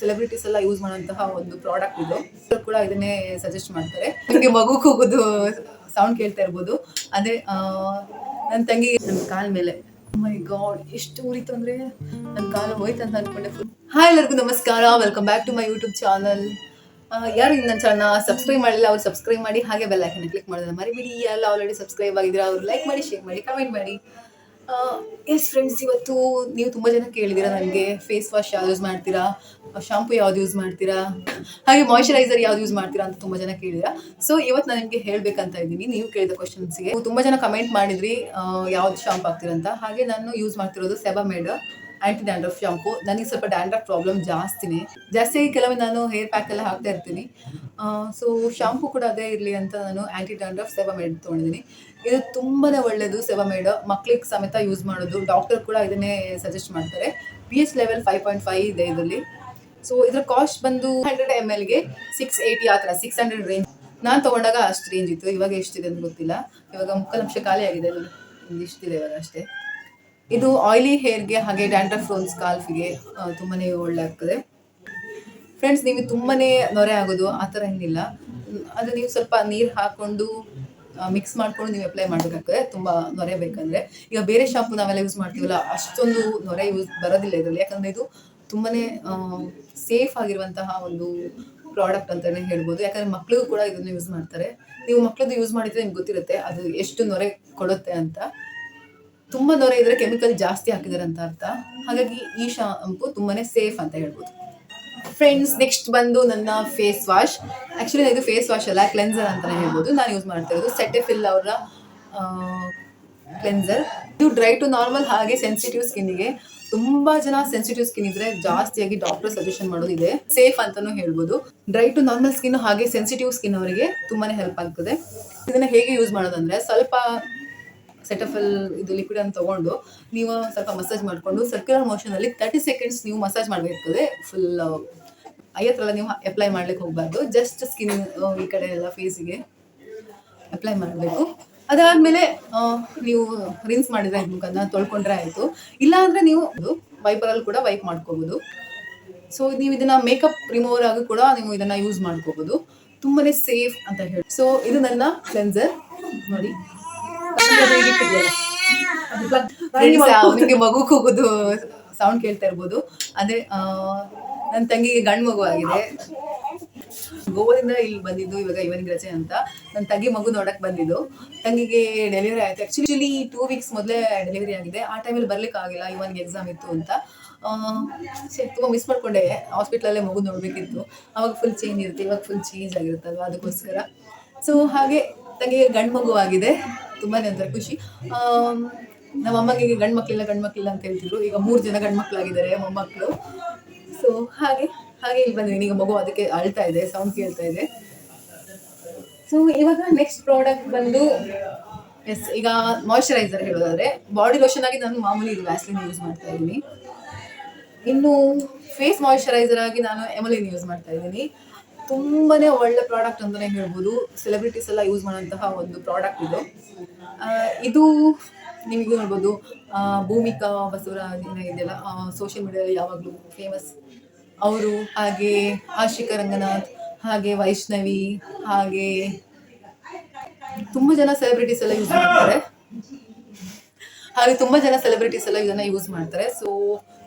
Celebrities ಎಲ್ಲ use ಮಾಡುವಂತಹ ಒಂದು ಪ್ರಾಡಕ್ಟ್ ಇದು. ಕೂಡ ಇದನ್ನೇ ಸಜೆಸ್ಟ್ ಮಾಡ್ತಾರೆ. ನಿಮಗೆ ಮಗು ಕೂಗುದು ಸೌಂಡ್ ಕೇಳ್ತಾ ಇರ್ಬೋದು. ಅದೇ ನನ್ನ ತಂಗಿ ನಮ್ಮ ಕಾಲ ಮೇಲೆ ಮೈ ಗಾಡ್ ಎಷ್ಟು ಉರಿತು ಅಂದ್ರೆ ನನ್ನ ಕಾಲ ಹೋಯ್ತು ಅಂತ ಅನ್ಕೊಂಡೆ ಹಾಯ್ ಎಲ್ಲರಿಗೂ ನಮಸ್ಕಾರ. Welcome back to my YouTube channel ಯಾರು ನನ್ನ ಚಾನಲ್ ಸಬ್ಸ್ಕ್ರೈಬ್ ಮಾಡಿಲ್ಲ, ಅವ್ರು ಸಬ್ಸ್ಕ್ರೈಬ್ ಮಾಡಿ, ಹಾಗೆ ಬೆಲ್ ಐಕನ್ ಕ್ಲಿಕ್ ಮಾಡೋದನ್ನ ಮರಿಬೇಡಿ. ಎಲ್ಲ ಆಲ್ರೆಡಿ ಸಬ್ಸ್ಕ್ರೈಬ್ ಆಗಿದ್ರೆ ಅವ್ರು ಲೈಕ್ ಮಾಡಿ ಶೇರ್ ಮಾಡಿ ಕಮೆಂಟ್ ಮಾಡಿ. ಎಸ್ ಫ್ರೆಂಡ್ಸ್ ಇವತ್ತು ನೀವು ತುಂಬ ಜನ ಕೇಳಿದ್ದೀರಾ ನನಗೆ. ಫೇಸ್ ವಾಶ್ ಯಾವ್ದು ಯೂಸ್ ಮಾಡ್ತೀರಾ? ಶಾಂಪು ಯಾವ್ದು ಯೂಸ್ ಮಾಡ್ತೀರಾ? ಹಾಗೆ ಮಾಯಶ್ಚರೈಸರ್ ಯಾವ್ದು ಯೂಸ್ ಮಾಡ್ತೀರಾ ಅಂತ ತುಂಬ ಜನ ಕೇಳಿದಿರ. ಸೊ ಇವತ್ತು ನಾನು ನಿಮಗೆ ಹೇಳ್ಬೇಕಂತ ಇದ್ದೀನಿ. ನೀವು ಕೇಳಿದ ಕ್ವಶನ್ಸ್ಗೆ ತುಂಬ ಜನ ಕಮೆಂಟ್ ಮಾಡಿದ್ರಿ ಯಾವ್ದು ಶಾಂಪು ಹಾಕ್ತೀರಂತ ಹಾಗೆ ನಾನು ಯೂಸ್ ಮಾಡ್ತಿರೋದು ಸೆಬಾಮೇಡ್ ಆಂಟಿ ಡ್ಯಾಂಡ್ರಫ್ ಶಾಂಪು. ನನಗೆ ಸ್ವಲ್ಪ ಡ್ಯಾಂಡ್ರಫ್ ಪ್ರಾಬ್ಲಮ್ ಜಾಸ್ತಿನೇ. ಜಾಸ್ತಿಯಾಗಿ ಕೆಲವೊಮ್ಮೆ ನಾನು ಹೇರ್ ಪ್ಯಾಕ್ ಎಲ್ಲ ಹಾಕ್ತಾ ಇರ್ತೀನಿ. ಸೊ ಶಾಂಪು ಕೂಡ ಅದೇ ಇರಲಿ ಅಂತ ನಾನು ಆ್ಯಂಟಿ ಡ್ಯಾಂಡ್ರಫ್ ಸೆಬಾಮೇಡ್ ತೊಗೊಂಡಿದ್ದೀನಿ. ಇದು ತುಂಬಾ ಒಳ್ಳೆಯದು ಸೆಬಾಮೇಡ್ ಮಕ್ಳಿಗೆ ಸಮೇತ ಯೂಸ್ ಮಾಡೋದು. ಡಾಕ್ಟರ್ ಕೂಡ ಇದನ್ನೇ ಸಜೆಸ್ಟ್ ಮಾಡ್ತಾರೆ. P H level five point five ಇದೆ ಇದರಲ್ಲಿ. ಸೊ ಇದರ ಕಾಸ್ಟ್ ಬಂದು ಹಂಡ್ರೆಡ್ ಎಂ ಎಲ್ಗೆ ಸಿಕ್ಸ್ ಏಯ್ಟಿ ಆ ಥರ ಸಿಕ್ಸ್ ಹಂಡ್ರೆಡ್ ರೇಂಜ್ ನಾನು ತೊಗೊಂಡಾಗ ಅಷ್ಟು ರೇಂಜ್ ಇತ್ತು. ಇವಾಗ ಎಷ್ಟಿದೆ ಅಂತ ಗೊತ್ತಿಲ್ಲ. ಇವಾಗ ಮುಕ್ಕಾಲು ನಿಮಿಷ ಖಾಲಿ ಆಗಿದೆ. ಇಷ್ಟಿದೆ ಇವಾಗ ಅಷ್ಟೇ. ಇದು ಆಯಿಲಿ ಹೇರ್ಗೆ ಹಾಗೆ ಡ್ಯಾಂಡ್ರಫ್ ಫ್ರೋನ್ ಸ್ಕಾಲ್ಫಿಗೆ ತುಂಬಾ ಒಳ್ಳೆ ಆಗ್ತದೆ ಫ್ರೆಂಡ್ಸ್ ನೀವು ತುಂಬಾ ನೊರೆ ಆಗೋದು ಆ ಥರ ಏನಿಲ್ಲ. ಅದು ನೀವು ಸ್ವಲ್ಪ ನೀರು ಹಾಕ್ಕೊಂಡು ಮಿಕ್ಸ್ ಮಾಡ್ಕೊಂಡು ನೀವು ಅಪ್ಲೈ ಮಾಡಬೇಕಾಗ್ತದೆ. ತುಂಬ ನೊರೆ ಬೇಕಂದ್ರೆ. ಈಗ ಬೇರೆ ಶಾಂಪು ನಾವೆಲ್ಲ ಯೂಸ್ ಮಾಡ್ತೀವಲ್ಲ, ಅಷ್ಟೊಂದು ನೊರೆ ಯೂಸ್ ಬರೋದಿಲ್ಲ ಇದರಲ್ಲಿ. ಯಾಕಂದ್ರೆ ಇದು ತುಂಬಾ ಸೇಫ್ ಆಗಿರುವಂತಹ ಒಂದು ಪ್ರಾಡಕ್ಟ್ ಅಂತಾನೆ ಹೇಳ್ಬೋದು. ಯಾಕಂದ್ರೆ ಮಕ್ಳಿಗೂ ಕೂಡ ಇದನ್ನು ಯೂಸ್ ಮಾಡ್ತಾರೆ. ನೀವು ಮಕ್ಳದ್ದು ಯೂಸ್ ಮಾಡಿದ್ರೆ ನಿಮ್ಗೆ ಗೊತ್ತಿರುತ್ತೆ ಅದು ಎಷ್ಟು ನೊರೆ ಕೊಡುತ್ತೆ ಅಂತ. ತುಂಬಾ ನೊರೆ ಇದ್ರೆ ಕೆಮಿಕಲ್ ಜಾಸ್ತಿ ಹಾಕಿದಾರೆ ಅಂತ ಅರ್ಥ. ಹಾಗಾಗಿ ಈ ಶಾಂಪು ತುಂಬಾನೇ ಸೇಫ್ ಅಂತ ಹೇಳ್ಬೋದು. ಫ್ರೆಂಡ್ಸ್ ನೆಕ್ಸ್ಟ್ ಬಂದು ನನ್ನ ಫೇಸ್ ವಾಶ್ ಆಕ್ಚುಲಿ ಇದು ಫೇಸ್ ವಾಶ್ ಅಲ್ಲ ಕ್ಲೆನ್ಸರ್ ಅಂತಾನೆ ಹೇಳ್ಬೋದು. ನಾನು ಯೂಸ್ ಮಾಡ್ತಾ ಇರೋದು ಸೆಟೆಫಿಲ್ ಅವರ ಕ್ಲೆನ್ಸರ್ ಇದು ಡ್ರೈ ಟು ನಾರ್ಮಲ್ ಹಾಗೆ ಸೆನ್ಸಿಟಿವ್ ಸ್ಕಿನ್ನಿಗೆ ತುಂಬಾ ಜನ ಸೆನ್ಸಿಟಿವ್ ಸ್ಕಿನ್ ಇದ್ರೆ ಜಾಸ್ತಿಯಾಗಿ ಡಾಕ್ಟರ್ ಸಜೆಷನ್ ಮಾಡೋದಿದೆ. ಸೇಫ್ ಅಂತಾನೂ ಹೇಳ್ಬೋದು. ಡ್ರೈ ಟು ನಾರ್ಮಲ್ ಸ್ಕಿನ್ ಹಾಗೆ ಸೆನ್ಸಿಟಿವ್ ಸ್ಕಿನ್ ಅವರಿಗೆ ತುಂಬಾನೇ ಹೆಲ್ಪ್ ಆಗ್ತದೆ. ಇದನ್ನ ಹೇಗೆ ಯೂಸ್ ಮಾಡೋದಂದ್ರೆ ಸ್ವಲ್ಪ ಸೆಟಫಲ್ ಇದು ಲಿಕ್ವಿಡ್ ಅನ್ನು ತಗೊಂಡು ನೀವು ಸ್ವಲ್ಪ ಮಸಾಜ್ ಮಾಡಿಕೊಂಡು ಸರ್ಕ್ಯುಲರ್ ಮೋಷನ್ ಅಲ್ಲಿ ತರ್ಟಿ ಸೆಕೆಂಡ್ಸ್ ನೀವು ಮಸಾಜ್ ಮಾಡಬೇಕಾಗ್ತದೆ ಫುಲ್ ಐ ನೀವು ಅಪ್ಲೈ ಮಾಡ್ಲಿಕ್ಕೆ ಹೋಗಬಾರ್ದು. ಜಸ್ಟ್ ಸ್ಕಿನ್ ಈ ಕಡೆ ಎಲ್ಲ ಫೇಸಿಗೆ ಅಪ್ಲೈ ಮಾಡಬೇಕು. ಅದಾದ್ಮೇಲೆ ನೀವು ರಿನ್ಸ್ ಮಾಡಿದ್ರೆ ಮುಖನ ತೊಳ್ಕೊಂಡ್ರೆ ಆಯ್ತು. ಇಲ್ಲಾಂದ್ರೆ ನೀವು ನೀವು ವೈಪರಲ್ಲಿ ಕೂಡ ವೈಪ್ ಮಾಡ್ಕೋಬಹುದು ಸೊ ನೀವು ಇದನ್ನ ಮೇಕಪ್ ರಿಮೂವರ್ ಆಗಿ ಕೂಡ ನೀವು ಇದನ್ನ ಯೂಸ್ ಮಾಡ್ಕೋಬಹುದು ತುಂಬಾನೇ ಸೇಫ್ ಅಂತ ಹೇಳಿ. ಸೊ ಇದು ನನ್ನ ಕ್ಲೆನ್ಸರ್ ನೋಡಿ. ನಿಮಗೆ ಮಗು ಕೂಗುದು ಸೌಂಡ್ ಕೇಳ್ತಾ ಇರ್ಬೋದು. ಅಂದ್ರೆ ನನ್ನ ತಂಗಿಗೆ ಗಂಡು ಮಗು ಆಗಿದೆ. ಗೋವಾದಿಂದ ಇಲ್ಲಿ ಬಂದಿದ್ದು ಇವಾಗ ಇವನಿಗೆ ರಜೆ ಅಂತ. ನನ್ನ ತಂಗಿ ಮಗು ನೋಡಕ್ ಬಂದಿದ್ದು. ತಂಗಿಗೆ ಡೆಲಿವರಿ ಆಯ್ತು. ಆಕ್ಚುಲಿ ಟೂ ವೀಕ್ಸ್ ಮೊದಲೇ ಡೆಲಿವರಿ ಆಗಿದೆ. ಆ ಟೈಮಲ್ಲಿ ಬರ್ಲಿಕ್ಕೆ ಆಗಿಲ್ಲ ಇವನಿಗೆ ಎಕ್ಸಾಮ್ ಇತ್ತು ಅಂತ. ತುಂಬ ಮಿಸ್ ಮಾಡ್ಕೊಂಡೆ. ಹಾಸ್ಪಿಟ್ಲಲ್ಲೇ ಮಗು ನೋಡ್ಬೇಕಿತ್ತು. ಅವಾಗ ಫುಲ್ ಚೇಂಜ್ ಇರುತ್ತೆ. ಇವಾಗ ಫುಲ್ ಚೇಂಜ್ ಆಗಿರುತ್ತಲ್ವ? ಅದಕ್ಕೋಸ್ಕರ. ಸೊ ಹಾಗೆ ತಂಗಿಗೆ ಗಂಡು ಮಗು ಆಗಿದೆ. ತುಂಬಾನೇ ಒಂಥರ ಖುಷಿ. ನಮ್ಮ ಅಮ್ಮಗೆ ಗಂಡು ಮಕ್ಕಳಿಲ್ಲ ಗಂಡು ಮಕ್ಕಳಿಲ್ಲ ಅಂತ ಹೇಳ್ತಿದ್ರು. ಈಗ ಮೂರು ಜನ ಗಂಡು ಮಕ್ಕಳಾಗಿದ್ದಾರೆ ಮೊಮ್ಮಕ್ಕಳು ಸೊ ಹಾಗೆ ಹಾಗೆ ಇಲ್ಲಿ ಬಂದಿದ್ದೀನಿ. ಈಗ ಮಗು ಅದಕ್ಕೆ ಅಳ್ತಾ ಇದೆ ಸೌಂಡ್ ಕೇಳ್ತಾ ಇದೆ. ಸೊ ಇವಾಗ ನೆಕ್ಸ್ಟ್ ಪ್ರಾಡಕ್ಟ್ ಬಂದು ಎಸ್ ಈಗ ಮಾಯಶ್ಚರೈಸರ್ ಹೇಳೋದಾದ್ರೆ ಬಾಡಿ ಲೋಷನ್ ಆಗಿ ನಾನು ಮಾಮೂಲಿ ಇದು ವ್ಯಾಸ್ಲಿನ್ ಯೂಸ್ ಮಾಡ್ತಾ ಇದ್ದೀನಿ. ಇನ್ನು ಫೇಸ್ ಮಾಯಶ್ಚರೈಸರ್ ಆಗಿ ನಾನು ಎಮಲಿನ್ ಯೂಸ್ ಮಾಡ್ತಾ ಇದ್ದೀನಿ. ತುಂಬಾನೇ ಒಳ್ಳೆ ಪ್ರಾಡಕ್ಟ್ ಅಂತಲೇ ಹೇಳ್ಬೋದು. ಸೆಲೆಬ್ರಿಟೀಸ್ ಎಲ್ಲ ಯೂಸ್ ಮಾಡುವಂತಹ ಒಂದು ಪ್ರಾಡಕ್ಟ್ ಇದು. ಇದು ನಿಮಗೂ ನೋಡ್ಬೋದು ಭೂಮಿಕಾ ಬಸವರಾಜ್ ಇದೆಲ್ಲ ಸೋಷಿಯಲ್ ಮೀಡಿಯಾ ಯಾವಾಗಲೂ ಫೇಮಸ್ ಅವರು ಹಾಗೆ ಆಶಿಕ ರಂಗನಾಥ್, ಹಾಗೆ ವೈಷ್ಣವಿ, ಹಾಗೆ ತುಂಬ ಜನ ಸೆಲೆಬ್ರಿಟೀಸ್ ಎಲ್ಲ ಯೂಸ್ ಮಾಡ್ತಾರೆ. ಹಾಗೆ ತುಂಬ ಜನ ಸೆಲೆಬ್ರಿಟೀಸ್ ಎಲ್ಲ ಇದನ್ನ ಯೂಸ್ ಮಾಡ್ತಾರೆ. ಸೊ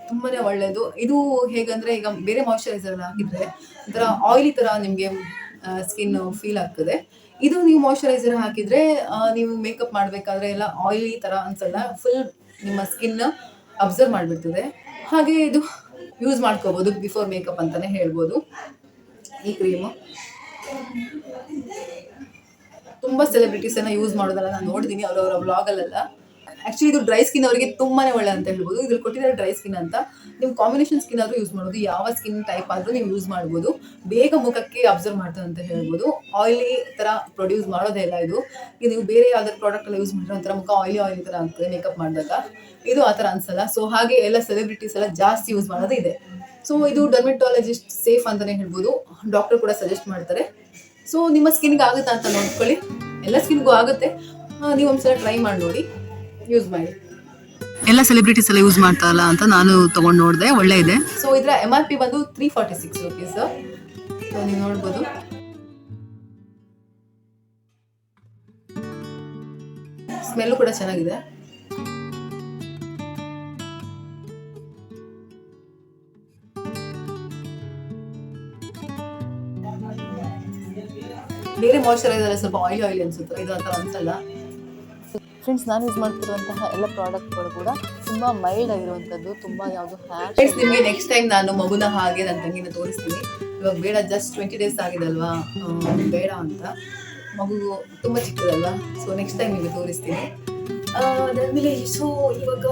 ತುಂಬಾನೇ ಒಳ್ಳೇದು. ಇದು ಹೇಗಂದ್ರೆ ಈಗ ಬೇರೆ ಮಾಯಿಶ್ಚರೈಸರ್ ಹಾಕಿದ್ರೆ ಒಂಥರ ಆಯಿಲಿ ತರ ನಿಮ್ಗೆ ಸ್ಕಿನ್ ಫೀಲ್ ಆಗ್ತದೆ. ಇದು ನೀವು ಮಾಯಶ್ಚರೈಸರ್ ಹಾಕಿದ್ರೆ ನೀವು ಮೇಕಪ್ ಮಾಡಬೇಕಾದ್ರೆ ಎಲ್ಲ ಆಯಿಲಿ ತರ ಅನ್ಸಲ್ಲ ಫುಲ್ ನಿಮ್ಮ ಸ್ಕಿನ್ ಅಬ್ಸರ್ವ್ ಮಾಡಿಬಿಡ್ತದೆ. ಹಾಗೆ ಇದು ಯೂಸ್ ಮಾಡ್ಕೋಬಹುದು ಬಿಫೋರ್ ಮೇಕಪ್ ಅಂತಾನೆ ಹೇಳ್ಬೋದು. ಈ ಕ್ರೀಮು ತುಂಬಾ ಸೆಲೆಬ್ರಿಟೀಸ್ ಅನ್ನ ಯೂಸ್ ಮಾಡೋದಲ್ಲ ನಾನು ನೋಡಿದೀನಿ ಅವರವರ ವ್ಲಾಗಲ್ಲೆಲ್ಲ ಆಕ್ಚುಲಿ ಇದು ಡ್ರೈ ಸ್ಕಿನ್ ಅವರಿಗೆ ತುಂಬಾನೇ ಒಳ್ಳೆ ಅಂತ ಹೇಳ್ಬೋದು. ಇದ್ರಲ್ಲಿ ಕೊಟ್ಟಿದ್ದಾರೆ ಡ್ರೈ ಸ್ಕಿನ್ ಅಂತ. ನೀವು ಕಾಂಬಿನೇಷನ್ ಸ್ಕಿನ್ ಆದ್ರೂ ಯೂಸ್ ಮಾಡೋದು. ಯಾವ ಸ್ಕಿನ್ ಟೈಪ್ ಆದ್ರೂ ನೀವು ಯೂಸ್ ಮಾಡ್ಬೋದು. ಬೇಗ ಮುಖಕ್ಕೆ ಅಬ್ಸರ್ವ್ ಮಾಡ್ತದೆ ಅಂತ ಹೇಳ್ಬೋದು. ಆಯಿಲಿ ತರ ಪ್ರೊಡ್ಯೂಸ್ ಮಾಡೋದೇ ಇಲ್ಲ ಇದು. ಈಗ ನೀವು ಬೇರೆ ಯಾವ್ದಾದ್ರು ಪ್ರಾಡಕ್ಟ್ ಎಲ್ಲ ಯೂಸ್ ಮಾಡಿದ್ರೆ ಒಂಥರ ಮುಖ ಆಯಿಲಿ ಆಯಿಲಿ ತರ ಆಗ್ತದೆ ಮೇಕಪ್ ಮಾಡಿದಾಗ. ಇದು ಆ ಥರ ಅನ್ಸಲ್ಲ. ಸೊ ಹಾಗೆ ಎಲ್ಲ ಸೆಲೆಬ್ರಿಟೀಸ್ ಎಲ್ಲ ಜಾಸ್ತಿ ಯೂಸ್ ಮಾಡೋದು ಇದೆ. ಸೊ ಇದು ಡರ್ಮೆಟಾಲಜಿಸ್ಟ್ ಸೇಫ್ ಅಂತಾನೆ ಹೇಳ್ಬೋದು. ಡಾಕ್ಟರ್ ಕೂಡ ಸಜೆಸ್ಟ್ ಮಾಡ್ತಾರೆ. ಸೊ ನಿಮ್ಮ ಸ್ಕಿನ್ಗೆ ಆಗುತ್ತಾ ಅಂತ ನೋಡ್ಕೊಳ್ಳಿ. ಎಲ್ಲ ಸ್ಕಿನ್ಗೂ ಆಗುತ್ತೆ. ನೀವು ಒಂದ್ಸಲ ಟ್ರೈ ಮಾಡಿ ನೋಡಿ. ಯೂಸ್ ಮಾಡಿ. ಎಲ್ಲ ಸೆಲೆಬ್ರಿಟೀಸ್ ಎಲ್ಲ ಯೂಸ್ ಮಾಡ್ತಾರಲ್ಲ ಅಂತ ನಾನು ತಗೊಂಡು ನೋಡಿದೆ ಒಳ್ಳೆ ಇದೆ ಸೊ ಇದರ ಎಂ ಆರ್ ಪಿ ಬಂದು three forty six rupees so ನೀವು ನೋಡ್ಬೋದು. ಸ್ಮೆಲ್ಲು ಕೂಡ ಚೆನ್ನಾಗಿದೆ. ಬೇರೆ ಮಾಯಶ್ಚರೈಸರ್ ಸ್ವಲ್ಪ ಆಯಿಲ್ ಆಯಿಲ್ ಅನ್ಸುತ್ತೆ ಇದು ಅಂತ ಥರ ಅನ್ಸಲ್ಲ ಫ್ರೆಂಡ್ಸ್, ನಾನು ಯೂಸ್ ಮಾಡ್ತಿರುವಂತಹ ಎಲ್ಲ ಪ್ರಾಡಕ್ಟ್ಗಳು ಕೂಡ ತುಂಬ ಮೈಲ್ಡ್ ಆಗಿರುವಂತದ್ದು ತುಂಬ ಯಾವುದು ನಿಮಗೆ ನೆಕ್ಸ್ಟ್ ಟೈಮ್ ನಾನು ಮಗುನ ಹಾಗೆ ನನ್ನ ತಂಗಿನ ತೋರಿಸ್ತೀನಿ. ಇವಾಗ ಬೇಡ ಜಸ್ಟ್ ಟ್ವೆಂಟಿ ಡೇಸ್ ಆಗಿದಲ್ವಾ? ಬೇಡ ಅಂತ. ಮಗು ತುಂಬ ಚಿಕ್ಕದಲ್ವಾ? ಸೊ ನೆಕ್ಸ್ಟ್ ಟೈಮ್ ನಿಮಗೆ ತೋರಿಸ್ತೀನಿ. ಅದಾದ್ಮೇಲೆ ಸೊ ಇವಾಗ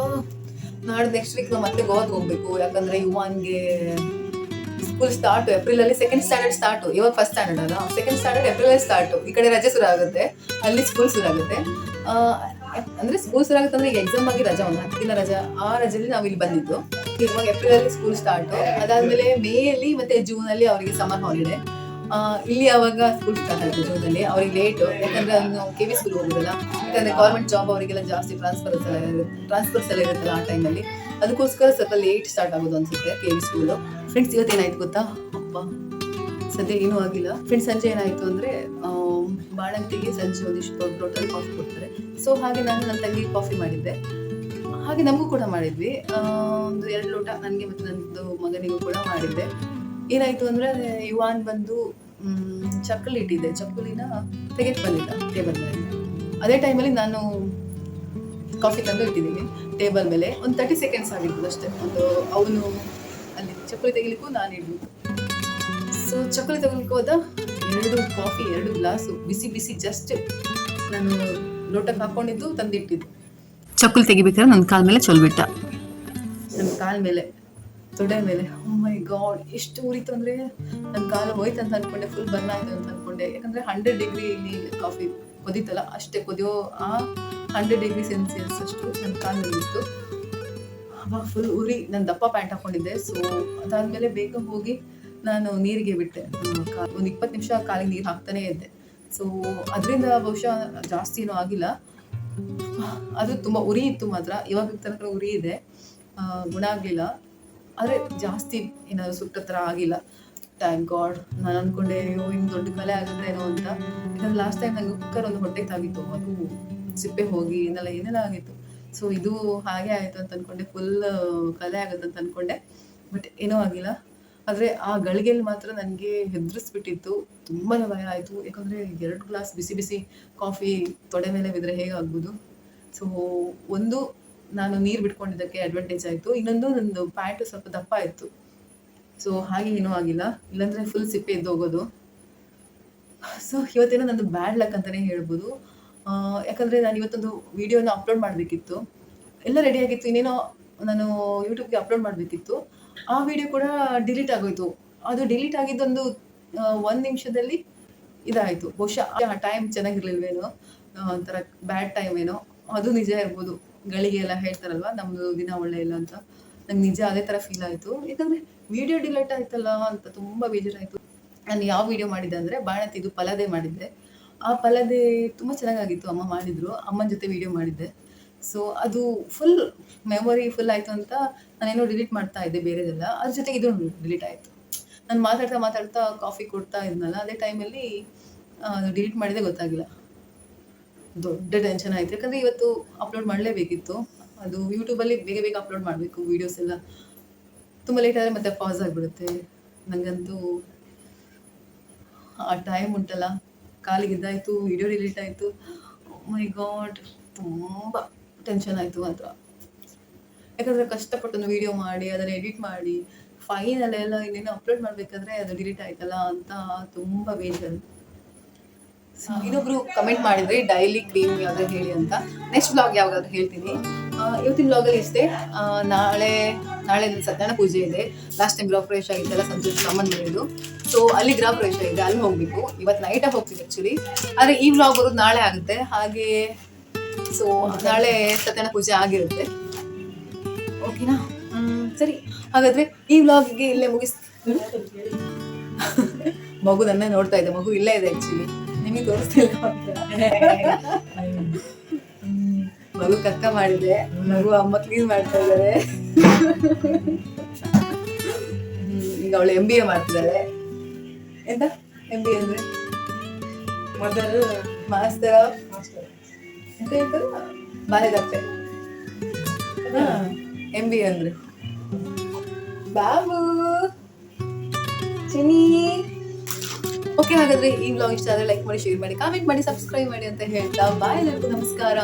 ನಾಳೆ ನೆಕ್ಸ್ಟ್ ವೀಕ್ ನಾವು ಮತ್ತೆ ಗೋವಾಗೆ ಹೋಗ್ಬೇಕು. ಯಾಕಂದ್ರೆ ಯುವಾನ್ಗೆ ಸ್ಕೂಲ್ ಸ್ಟಾರ್ಟ್ ಏಪ್ರಿಲ್ ಅಲ್ಲಿ ಸೆಕೆಂಡ್ ಸ್ಟ್ಯಾಂಡರ್ಡ್ ಸ್ಟಾರ್ಟ್ ಇವಾಗ ಫಸ್ಟ್ ಸ್ಟ್ಯಾಂಡರ್ಡ್ ಅಲ್ಲ? ಸೆಕೆಂಡ್ ಸ್ಟ್ಯಾಂಡರ್ಡ್ ಏಪ್ರಿಲ್ ಅಲ್ಲಿ ಸ್ಟಾರ್ಟ್ ಈ ಕಡೆ ರಜೆ ಶುರು ಆಗುತ್ತೆ. ಅಲ್ಲಿ ಸ್ಕೂಲ್ ಶುರು ಆಗುತ್ತೆ. ಅಂದ್ರೆ ಸ್ಕೂಲ್ ಸ್ಟಾರ್ಟ್ ಆಗುತ್ತೆ ಅಂದ್ರೆ ಎಕ್ಸಾಮ್ ಆಗಿ ರಜಾ ಒಂದು ಹತ್ತು ದಿನ ರಜಾ ಆ ರಜೆಯಲ್ಲಿ ನಾವು ಇಲ್ಲಿ ಬಂದಿದ್ದು. ಇವಾಗ ಏಪ್ರಿಲ್ ಅಲ್ಲಿ ಸ್ಕೂಲ್ ಸ್ಟಾರ್ಟ್ ಅದಾದ್ಮೇಲೆ ಮೇ ಅಲ್ಲಿ ಮತ್ತೆ ಜೂನ್ ಅಲ್ಲಿ ಅವರಿಗೆ ಸಮ್ಮರ್ ಹಾಲಿಡೇ ಇಲ್ಲಿ ಅವಾಗ ಸ್ಕೂಲ್ ಸ್ಟಾರ್ಟ್ ಆಗುತ್ತೆ ಅಲ್ಲಿ ಅವ್ರಿಗೆ ಲೇಟ್ ಯಾಕಂದ್ರೆ ಅವನು ಕೆ ವಿ ಸ್ಕೂಲ್ ಹೋಗುದಲ್ಲ. ಯಾಕಂದ್ರೆ ಗೌರ್ಮೆಂಟ್ ಜಾಬ್ ಅವರಿಗೆಲ್ಲ ಜಾಸ್ತಿ ಟ್ರಾನ್ಸ್ಫರ್ ಟ್ರಾನ್ಸ್ಫರ್ಸ್ ಎಲ್ಲ ಇರುತ್ತಲ್ಲ ಆ ಟೈಮಲ್ಲಿ ಅದಕ್ಕೋಸ್ಕರ ಸ್ವಲ್ಪ ಲೇಟ್ ಸ್ಟಾರ್ಟ್ ಆಗೋದು ಅನ್ಸುತ್ತೆ ಕೆ ವಿ ಸ್ಕೂಲು ಫ್ರೆಂಡ್ಸ್ ಇವತ್ತೇನಾಯ್ತು ಗೊತ್ತಾ? ಅಪ್ಪ, ಸದ್ಯ ಏನೂ ಆಗಿಲ್ಲ. ಫ್ರೆಂಡ್ಸ್ ಸಂಜೆ ಏನಾಯ್ತು ಅಂದ್ರೆ ಬಾಣಂತಿಗೆ ಸಂಜೆ ಒಂದಿಷ್ಟು ಟೋಟಲ್ ಕಾಫಿ ಕೊಡ್ತಾರೆ. ಸೊ ಹಾಗೆ ನಾನು ನನ್ನ ತಂಗಿಗೆ ಕಾಫಿ ಮಾಡಿದ್ದೆ. ಹಾಗೆ ನಮಗೂ ಕೂಡ ಮಾಡಿದ್ವಿ. ಒಂದು ಎರಡು ಲೋಟ ನನಗೆ ಮತ್ತು ನನ್ನದು ಮಗನಿಗೂ ಕೂಡ ಮಾಡಿದ್ದೆ. ಏನಾಯಿತು ಅಂದರೆ ಯುವಾನ್ ಬಂದು ಚಕ್ಕಲಿ ಇಟ್ಟಿದ್ದೆ. ಚಕ್ಕುಲಿನ ತೆಗೆದು ಬಂದಿದ್ದ ಟೇಬಲ್ ಮೇಲೆ. ಅದೇ ಟೈಮಲ್ಲಿ ನಾನು ಕಾಫಿ ತಂದು ಇಟ್ಟಿದ್ದೀನಿ ಟೇಬಲ್ ಮೇಲೆ. ಒಂದು ತರ್ಟಿ ಸೆಕೆಂಡ್ಸ್ ಆಗಿತ್ತು ಅಷ್ಟೇ. ಒಂದು ಅವನು ಅಲ್ಲಿ ಚಕ್ಕಲಿ ತೆಗಿಲಿಕ್ಕೂ ನಾನು ಇಡ್ಬೇಕು ಸೊ ಚಕ್ಕಲಿ ತೆಗಿಲಿಕ್ಕೆ ಹೋದ ಎರಡು ಕಾಫಿ ಎರಡು ಗ್ಲಾಸು ಬಿಸಿ ಬಿಸಿ ಜಸ್ಟ್ ನಾನು ಲೋಟಕ್ಕೆ ಹಾಕೊಂಡಿದ್ದು ತಂದಿಟ್ಟಿದ್ದು. ಚಕ್ಕುಲಿ ತೆಗಿಬೇಕಾದ್ರೆ ನನ್ನ ಕಾಲ ಮೇಲೆ ಚೊಲ್ಬಿಟ್ಟ ನನ್ನ ಕಾಲ ಮೇಲೆ ತೊಡೆ ಮೇಲೆ. ಮೈ ಗಾಡ್ ಎಷ್ಟು ಉರಿತು ಅಂದರೆ ನನ್ನ ಕಾಲು ಹೋಯ್ತು ಅಂತ ಅನ್ಕೊಂಡೆ ಫುಲ್ ಬರ್ನ್ ಆಯಿತು ಅಂತ ಅನ್ಕೊಂಡೆ. ಯಾಕಂದ್ರೆ ಹಂಡ್ರೆಡ್ ಡಿಗ್ರಿ ಇಲ್ಲಿ ಕಾಫಿ ಕುದೀತಲ್ಲ ಅಷ್ಟೇ ಕೊದಿಯೋ ಆ ಹಂಡ್ರೆಡ್ ಡಿಗ್ರಿ ಸೆಲ್ಸಿಯಸ್ ಅಷ್ಟು ನನ್ನ ಕಾಲು ಉರಿತು ಅವಾಗ ಫುಲ್ ಉರಿ ನನ್ನ ದಪ್ಪ ಪ್ಯಾಂಟ್ ಹಾಕೊಂಡಿದ್ದೆ. ಸೊ ಅದಾದಮೇಲೆ ಬೇಗ ಹೋಗಿ ನಾನು ನೀರಿಗೆ ಬಿಟ್ಟೆ. ಒಂದು ಇಪ್ಪತ್ತು ನಿಮಿಷ ಕಾಲಿಗೆ ನೀರು ಹಾಕ್ತಾನೆ ಇದ್ದೆ. ಸೊ ಅದರಿಂದ ಬಹುಶಃ ಜಾಸ್ತಿ ಏನೂ ಆಗಿಲ್ಲ. ಅದು ತುಂಬ ಉರಿ ಇತ್ತು ಮಾತ್ರ. ಇವಾಗ ತನಕ ಉರಿ ಇದೆ. ಗುಣ ಆಗಲಿಲ್ಲ. ಆದರೆ ಜಾಸ್ತಿ ಏನಾದ್ರು ಸುಟ್ಟ ಥರ ಆಗಿಲ್ಲ. ಥ್ಯಾಂಕ್ ಗಾಡ್ ನಾನು ಅಂದ್ಕೊಂಡೆ ಅಯ್ಯೋ ಹಿಂಗೆ ದೊಡ್ಡ ಕಲೆ ಆಗುತ್ತೆ ಏನೋ ಅಂತ. ಯಾಕಂದ್ರೆ ಲಾಸ್ಟ್ ಟೈಮ್ ನಂಗೆ ಕುಕ್ಕರ್ ಒಂದು ಹೊಟ್ಟೆಗೆ ತಾಗಿತ್ತು. ಅದು ಸಿಪ್ಪೆ ಹೋಗಿ ಏನೆಲ್ಲ ಏನೆಲ್ಲ ಆಗಿತ್ತು. ಸೊ ಇದು ಹಾಗೆ ಆಯಿತು ಅಂತ ಅಂದ್ಕೊಂಡೆ ಫುಲ್ ಕಲೆ ಆಗುತ್ತೆ ಅಂತ ಅಂದ್ಕೊಂಡೆ ಬಟ್ ಏನೂ ಆಗಿಲ್ಲ. ಆದರೆ ಆ ಗಳಿಗೆಯಲ್ಲಿ ಮಾತ್ರ ನನಗೆ ಹೆದರಿಸ್ಬಿಟ್ಟಿತ್ತು. ತುಂಬಾ ಭಯ ಆಯಿತು. ಯಾಕಂದರೆ ಎರಡು ಗ್ಲಾಸ್ ಬಿಸಿ ಬಿಸಿ ಕಾಫಿ ತೊಡೆ ಮೇಲೆ ಬಿದ್ದರೆ ಹೇಗಾಗ್ಬೋದು? ಸೊ ಒಂದು ನಾನು ನೀರು ಬಿಟ್ಕೊಂಡಿದ್ದಕ್ಕೆ ಅಡ್ವಾಂಟೇಜ್ ಆಯಿತು. ಇನ್ನೊಂದು ನಂದು ಪ್ಯಾಂಟ್ ಸ್ವಲ್ಪ ದಪ್ಪ ಇತ್ತು. ಸೊ ಹಾಗೆ ಏನೂ ಆಗಿಲ್ಲ. ಇಲ್ಲಾಂದರೆ ಫುಲ್ ಸಿಪ್ಪೆ ಎದ್ದು ಹೋಗೋದು. ಸೊ ಇವತ್ತೇನೋ ನಂದು ಬ್ಯಾಡ್ ಲಕ್ ಅಂತಲೇ ಹೇಳ್ಬೋದು. ಯಾಕಂದರೆ ನಾನು ಇವತ್ತೊಂದು ವಿಡಿಯೋನ ಅಪ್ಲೋಡ್ ಮಾಡಬೇಕಿತ್ತು. ಎಲ್ಲ ರೆಡಿ ಆಗಿತ್ತು. ಇನ್ನೇನೋ ನಾನು ಯೂಟ್ಯೂಬ್ಗೆ ಅಪ್ಲೋಡ್ ಮಾಡಬೇಕಿತ್ತು. ಆ ವಿಡಿಯೋ ಕೂಡ ಡಿಲೀಟ್ ಆಗೋಯ್ತು. ಅದು ಡಿಲೀಟ್ ಆಗಿದ್ದೊಂದು ಒಂದು ನಿಮಿಷದಲ್ಲಿ ಇದಾಯಿತು. ಬಹುಶಃ ಟೈಮ್ ಚೆನ್ನಾಗಿರ್ಲಿಲ್ವೇನೋ ಒಂಥರ ಬ್ಯಾಡ್ ಟೈಮ್ ಏನೋ, ಅದು ನಿಜ ಇರ್ಬೋದು. ಗಳಿಗೆ ಎಲ್ಲ ಹೇಳ್ತಾರಲ್ವಾ ನಮ್ಮದು ದಿನ ಒಳ್ಳೆ ಇಲ್ಲ ಅಂತ. ನಂಗೆ ನಿಜ ಅದೇ ಥರ ಫೀಲ್ ಆಯಿತು. ಯಾಕಂದರೆ ವಿಡಿಯೋ ಡಿಲೀಟ್ ಆಯ್ತಲ್ಲ ಅಂತ ತುಂಬ ಬೇಜಾರಾಯಿತು. ನಾನು ಯಾವ ವಿಡಿಯೋ ಮಾಡಿದ್ದೆ ಅಂದರೆ ಬಾಣತಿದು ಪಲದೆ ಮಾಡಿದ್ದೆ. ಆ ಪಲದೆ ತುಂಬ ಚೆನ್ನಾಗಾಗಿತ್ತು. ಅಮ್ಮ ಮಾಡಿದ್ರು. ಅಮ್ಮನ ಜೊತೆ ವಿಡಿಯೋ ಮಾಡಿದ್ದೆ. ಸೊ ಅದು ಫುಲ್ ಮೆಮೊರಿ ಫುಲ್ ಆಯಿತು ಅಂತ ನಾನೇನೋ ಡಿಲೀಟ್ ಮಾಡ್ತಾ ಇದ್ದೆ ಬೇರೆದೆಲ್ಲ. ಅದ್ರ ಜೊತೆಗೆ ಇದು ಡಿಲೀಟ್ ಆಯಿತು. ನಾನು ಮಾತಾಡ್ತಾ ಮಾತಾಡ್ತಾ ಕಾಫಿ ಕೊಡ್ತಾ ಇದ್ನಲ್ಲ, ಅದೇ ಟೈಮಲ್ಲಿ ಅದು ಡಿಲೀಟ್ ಮಾಡಿದೆ ಗೊತ್ತಾಗಿಲ್ಲ. ದೊಡ್ಡ ಟೆನ್ಷನ್ ಆಯಿತು. ಯಾಕಂದರೆ ಇವತ್ತು ಅಪ್ಲೋಡ್ ಮಾಡಲೇಬೇಕಿತ್ತು. ಅದು ಯೂಟ್ಯೂಬಲ್ಲಿ ಬೇಗ ಬೇಗ ಅಪ್ಲೋಡ್ ಮಾಡಬೇಕು ವೀಡಿಯೋಸ್ ಎಲ್ಲ. ತುಂಬ ಲೇಟ್ ಆದರೆ ಮತ್ತೆ ಪಾಸ್ ಆಗಿಬಿಡುತ್ತೆ. ನನಗಂತೂ ಆ ಟೈಮ್ ಉಂಟಲ್ಲ. ಕಾಲಿಗೆ ಇದಾಯಿತು ವಿಡಿಯೋ ಡಿಲೀಟ್ ಆಯಿತು. ಮೈ ಗಾಡ್ ತುಂಬ ಟೆನ್ಷನ್ ಆಯಿತು ಅಂತ ಯಾಕಂದರೆ ಕಷ್ಟಪಟ್ಟು ಒಂದು ವಿಡಿಯೋ ಮಾಡಿ ಅದನ್ನು ಎಡಿಟ್ ಮಾಡಿ ಫೈನಲ್ ಎಲ್ಲ ಇನ್ನೇನು ಅಪ್ಲೋಡ್ ಮಾಡಬೇಕಾದ್ರೆ ಅದು ಡಿಲೀಟ್ ಆಯ್ತಲ್ಲ ಅಂತ ತುಂಬ ಬೇಜಾರು. ಇನ್ನೊಬ್ರು ಕಮೆಂಟ್ ಮಾಡಿದ್ರಿ ಡೈಲಿ ಕ್ರೀಮ್ ಯಾವ್ದಾದ್ರು ಹೇಳಿ ಅಂತ. ನೆಕ್ಸ್ಟ್ ಬ್ಲಾಗ್ ಯಾವಾಗಾದ್ರೂ ಹೇಳ್ತೀನಿ. ಇವತ್ತಿನ ಬ್ಲಾಗಲ್ಲಿ ಇಷ್ಟೇ ನಾಳೆ ನಾಳೆ ನನ್ನ ಸತ್ಯನಾರಾಯಣ ಪೂಜೆ ಇದೆ. ಲಾಸ್ಟ್ ಟೈಮ್ ಗೃಹ ಪ್ರವೇಶ ಆಗಿದ್ದೆಲ್ಲ ಸಂತೋಷ ಸಾಮಾನ್ ಮನೆಯದು. ಸೊ ಅಲ್ಲಿ ಗೃಹ ಪ್ರವೇಶ ಇದೆ ಅಲ್ಲಿ ಹೋಗ್ಬೇಕು. ಇವತ್ತು ನೈಟಾಗಿ ಹೋಗ್ತೀವಿ ಆ್ಯಕ್ಚುಲಿ ಆದರೆ ಈ ಬ್ಲಾಗ್ ಬರೋದು ನಾಳೆ ಆಗುತ್ತೆ. ಹಾಗೆ ಸೊ ನಾಳೆ ಸತ್ಯನ ಪೂಜೆ ಆಗಿರುತ್ತೆ. ಓಕೆನಾ ಸರಿ. ಹಾಗಾದ್ರೆ ಈ ವ್ಲಾಗ್ಗೆ ಇಲ್ಲೇ ಮುಗಿಸ್ ಮಗು ನನ್ನ ನೋಡ್ತಾ ಇದೆ. ಮಗು ಇಲ್ಲೇ ಇದೆ ಆಕ್ಚುಲಿ ನಿಮಗೆ ತೋರಿಸ್ತಿಲ್ಲ. ಮಗು ಕಕ್ಕ ಮಾಡಿದೆ. ಮಗು ಅಮ್ಮ ಕ್ಲೀನ್ ಮಾಡ್ತಾ ಇದ್ದಾರೆ. ಈಗ ಅವಳು ಎಂ ಬಿ ಎ ಮಾಡ್ತಿದ್ದಾಳೆ ಎಂತ? ಎಂ ಬಿ ಎ ಅಂದ್ರೆ? ಮೊದಲು ಮಾಸ್ಟರ್ ಎಂತ ಹೇಳ್ತಾರೆ? ಎಂ ಬಿ ಅಂದ್ರೆ. ಬಾಬು. ಚಿನಿ ಓಕೆ ಹಾಗಾದ್ರೆ ಈ ಬ್ಲಾಗ್ ಇಷ್ಟ ಆದರೆ ಲೈಕ್ ಮಾಡಿ ಶೇರ್ ಮಾಡಿ ಕಾಮೆಂಟ್ ಮಾಡಿ ಸಬ್ಸ್ಕ್ರೈಬ್ ಮಾಡಿ ಅಂತ ಹೇಳ್ತಾ ಬಾಯ್ ಎಲ್ಲರಿಗೂ ನಮಸ್ಕಾರ.